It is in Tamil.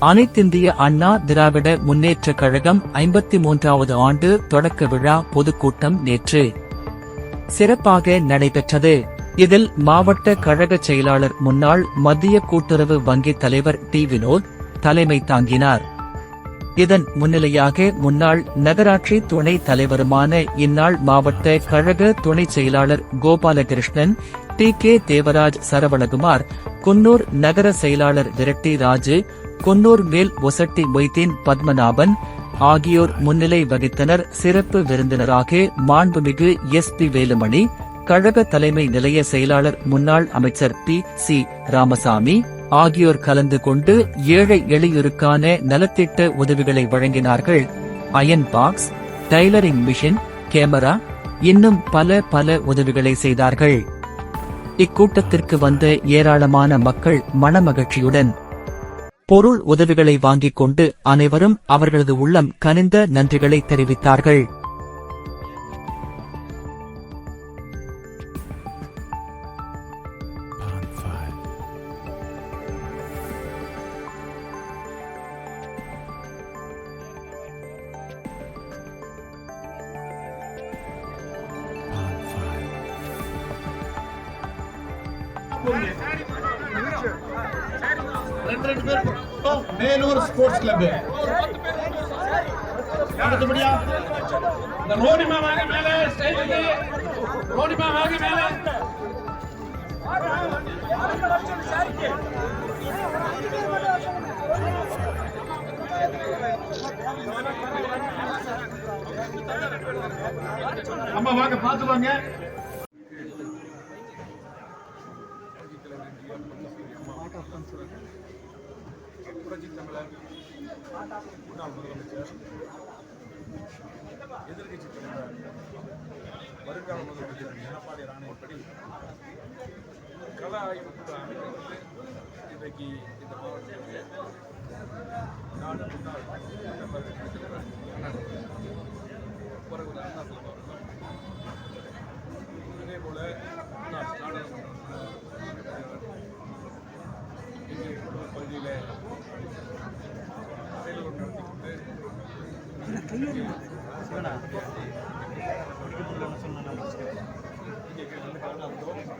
அனைத்திந்திய அண்ணா திராவிட முன்னேற்ற கழகம் ஐம்பத்தி மூன்றாவது ஆண்டு தொடக்க விழா பொதுக்கூட்டம் நேற்று. சிறப்பாக நடைபெற்றது. இதில் மாவட்ட கழக செயலாளர் முன்னாள் மத்திய கூட்டுறவு வங்கி தலைவர் டி. வினோத் தலைமை தாங்கினார். இதன் முன்னிலையாக முன்னாள் நகராட்சி துணை தலைவருமான இந்நாள் மாவட்ட கழக துணை செயலாளர் கோபாலகிருஷ்ணன் டி. கே. தேவராஜ் சரவணகுமார் குன்னூர் நகர செயலாளர் விரட்டி ராஜு குன்னூர் மேல் ஒசட்டி மொய்தீன் பத்மநாபன் ஆகியோர் முன்னிலை வகித்தனர். சிறப்பு விருந்தினராக மாண்புமிகு எஸ் பி வேலுமணி கழக தலைமை நிலைய செயலாளர் முன்னாள் அமைச்சர் பி சி ராமசாமி ஆகியோர் கலந்து கொண்டு ஏழை எளியோருக்கான நலத்திட்ட உதவிகளை வழங்கினார்கள். Iron box tailoring machine camera இன்னும் பல பல உதவிகளை செய்தார்கள். இக்கூட்டத்திற்கு வந்த ஏராளமான மக்கள் மனமகிழ்ச்சியுடன் பொருள் உதவிகளை வாங்கிக் கொண்டு அனைவரும் அவர்களது உள்ளம் கனிந்த நன்றிகளை தெரிவித்தார்கள். Sorry, மேலூர் ஸ்போர்ட்ஸ் கிளப் அடுத்தபடியா இந்த ரோடிமா வாங்க மேல ஸ்டைலுக்கு ரோடிமா வாங்க மேல. அம்மா வாங்க பாத்து வாங்க. புரட்சி தமிழர் முன்னாள் முதலமைச்சர். எதிர்கட்சி தலைவர். வருங்கால முதலமைச்சர் எடப்பாடி ராணையப்படி கல ஆய்வு கூட்டம் அமைக்கப்பட்டு இன்றைக்கு இந்த மாவட்டத்திலே நாடு முன்னாள் தமிழர் கட்சி தலைவர் அண்ணன் பிறகு அண்ணா செல்வம் பகுதியிலே செயல்கள் நடத்தி கொண்டு இங்கே வந்து கலந்து கொண்டோம்.